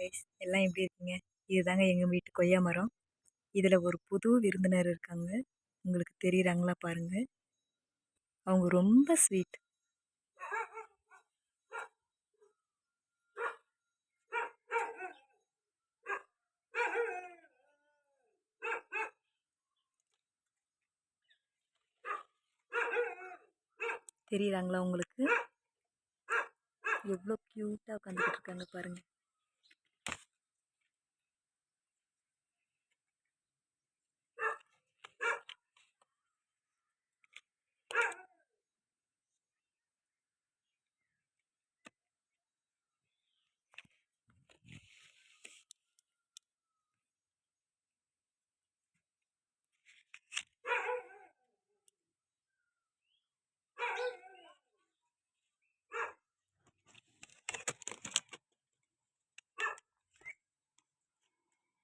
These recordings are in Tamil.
கைஸ் எல்லாம் எப்படி இருக்கீங்க? இதுதாங்க எங்கள் வீட்டு கொய்யா மரம். இதில் ஒரு புது விருந்தினர் இருக்காங்க. உங்களுக்கு தெரியுறாங்களா பாருங்க. அவங்க ரொம்ப ஸ்வீட் தெரியுறாங்களா உங்களுக்கு? எவ்வளோ க்யூட்டாக உட்காந்துக்கிட்டு இருக்காங்க பாருங்கள்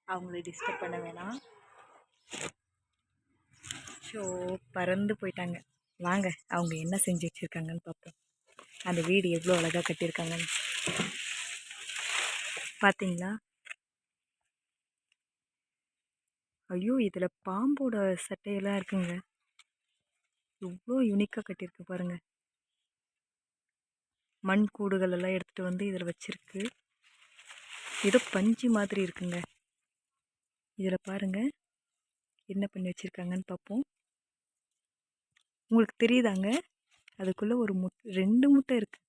அவங்கள டிஸ்டர்ப் பண்ண வேணாம். ஸோ பறந்து போயிட்டாங்க. வாங்க அவங்க என்ன செஞ்சு வச்சுருக்காங்கன்னு பார்ப்போம். அந்த வீடு எவ்வளோ அழகாக கட்டியிருக்காங்கன்னு. பார்த்தீங்களா? ஐயோ இதில் பாம்போட சட்டையெல்லாம் இருக்குங்க. எவ்வளோ யூனிக்காக கட்டியிருக்கு பாருங்கள் மண் கூடுகள் எல்லாம் எடுத்துகிட்டு வந்து இதில் வச்சுருக்கு. ஏதோ பஞ்சு மாதிரி இருக்குங்க. இதில் பாருங்கள் என்ன பண்ணி வச்சுருக்காங்கன்னு பார்ப்போம். உங்களுக்கு தெரியுதாங்க? அதுக்குள்ளே ஒரு முட் ரெண்டு முட்டை இருக்குது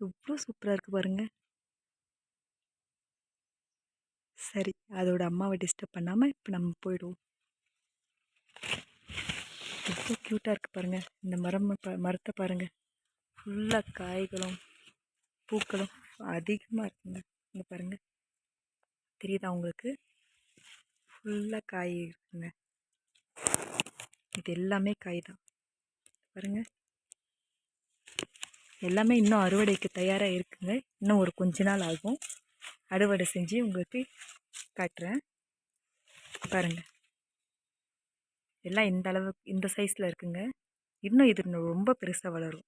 எவ்வளோ சூப்பராக இருக்குது பாருங்கள் சரி அதோட அம்மாவை டிஸ்டர்ப் பண்ணாமல் இப்போ நம்ம போயிடுவோம். எவ்வளோ க்யூட்டாக இருக்குது பாருங்கள் இந்த மரம் மரத்தை பாருங்கள் ஃபுல்லாக காய்களும் பூக்களும் அதிகமாக இருக்குங்க. இங்கே பாருங்கள் தெரியுதா உங்களுக்கு? ஃபுல்லாக காய் இருக்குங்க இது எல்லாமே காய் தான். பாருங்கள் எல்லாமே இன்னும் அறுவடைக்கு தயாராக இருக்குங்க. இன்னும் ஒரு கொஞ்ச நாள் ஆகும். அறுவடை செஞ்சு உங்களுக்கு காட்டுறேன். பாருங்கள் எல்லாம் இந்த அளவுக்கு இந்த சைஸில் இருக்குங்க. இன்னும் இது ரொம்ப பெருசாக வளரும்.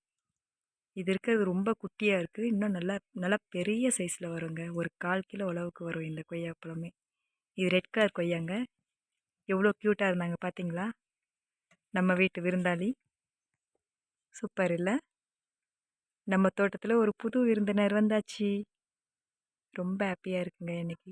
இது இருக்கிறது ரொம்ப குட்டியாக இருக்குது இன்னும் நல்லா நல்லா பெரிய சைஸில் வருங்க. ஒரு கால் கிலோ அளவுக்கு வரும் இந்த கொய்யாப்பழமே. இது ரெட் கலர் கொய்யாங்க. எவ்வளோ க்யூட்டாக இருந்தாங்க பார்த்தீங்களா நம்ம வீட்டு விருந்தாளி. சூப்பர் இல்லை? நம்ம தோட்டத்தில் ஒரு புது விருந்தினர் வந்தாச்சு. ரொம்ப ஹாப்பியாக இருக்குங்க இன்றைக்கி